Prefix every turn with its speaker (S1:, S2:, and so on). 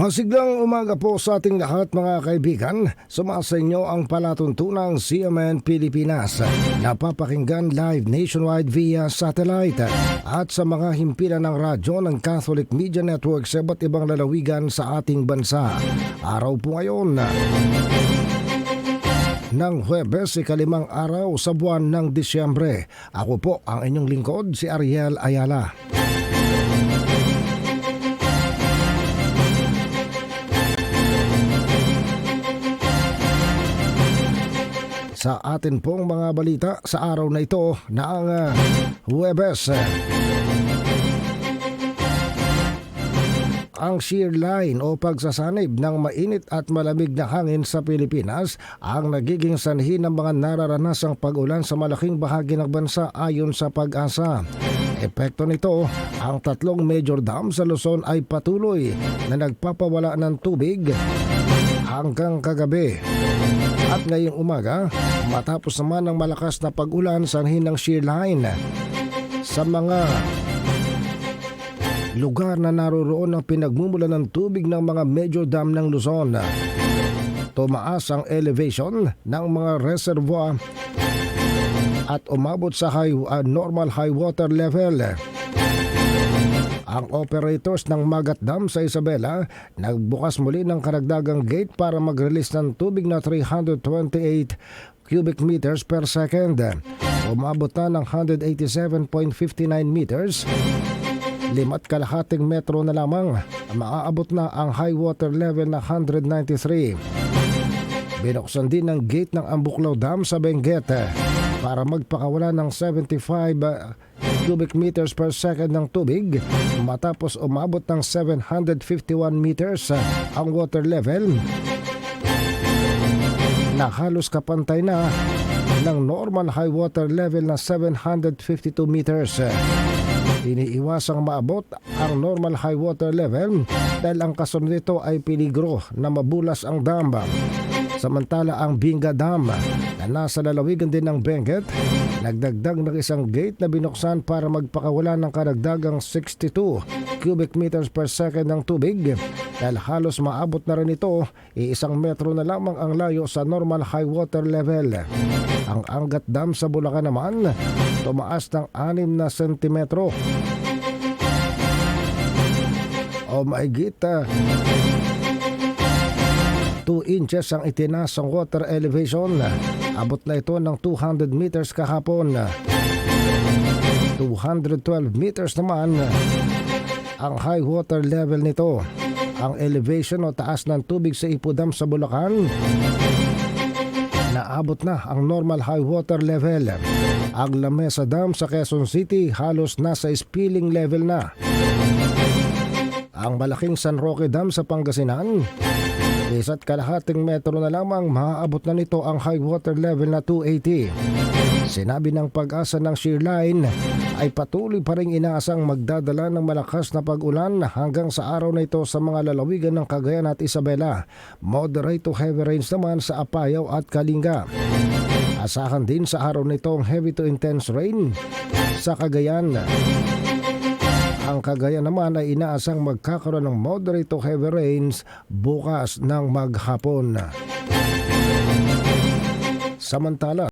S1: Masiglang umaga po sa ating lahat mga kaibigan. Sumasa inyo ang palatuntunang CMN Pilipinas. Napapakinggan live nationwide via satellite at sa mga himpilan ng radyo ng Catholic Media Network sa iba't ibang lalawigan sa ating bansa. Araw po ngayon ng Huwebes, ikalimang araw sa buwan ng Disyembre. Ako po ang inyong lingkod, si Ariel Ayala. Sa atin pong mga balita sa araw na ito na ang uh, Huwebes. Ang shear line o pagsasanib ng mainit at malamig na hangin sa Pilipinas ang nagiging sanhi ng mga nararanasang pag-ulan sa malaking bahagi ng bansa ayon sa pag-asa. Epekto nito, ang tatlong major dam sa Luzon ay patuloy na nagpapawala ng tubig hanggang kagabi. At ngayong umaga, matapos naman ng malakas na pag-ulan sanhin ng shear line sa mga lugar na naroroon ang pinagmumula ng tubig ng mga major dam ng Luzon. Tumaas ang elevation ng mga reservoir at umabot sa high, uh, normal high water level. Ang operators ng Magat Dam sa Isabela nagbukas muli ng karagdagang gate para mag-release ng tubig na 328 cubic meters per second. Umabot na ng 187.59 meters limat kalahating metro na lamang maaabot na ang high water level na 193. Binuksan din ang gate ng Ambuklaw Dam sa Benguet para magpakawala ng 75 uh, cubic meters per second ng tubig matapos umabot ng 751 meters ang water level na halos kapantay na ng normal high water level na 752 meters. Iniiwasang maabot ang normal high water level dahil ang kasunod nito ay peligro na mabulas ang dam. Samantala ang Binga Dam na nasa lalawigan din ng Benguet, nagdagdag ng isang gate na binuksan para magpakawala ng karagdagang 62 cubic meters per second ng tubig dahil halos maabot na rin ito, iisang metro na lamang ang layo sa normal high water level. Ang Angat Dam sa Bulacan naman, tumaas ng 6 na sentimetro. O maigit uh, 2 inches ang itinaas ang water elevation. Abot na ito ng 200 meters kahapon. 212 meters naman ang high water level nito. Ang elevation o taas ng tubig sa Ipudam sa Bulacan naabot na ang normal high water level. Ang Lamesa Dam sa Quezon City halos nasa spilling level na. Ang malaking San Roque Dam sa Pangasinan Isa't kalahating metro na lamang maaabot na nito ang high water level na 280. Sinabi ng pag-asa ng shear line ay patuloy pa rin inaasang magdadala ng malakas na pag-ulan hanggang sa araw na ito sa mga lalawigan ng Cagayan at Isabela. Moderate to heavy rains naman sa Apayao at Kalinga. Asahan din sa araw na ang heavy to intense rain sa Cagayan. Ang Cagayan naman ay inaasang magkakaroon ng moderate to heavy rains bukas ng maghapon. Samantala,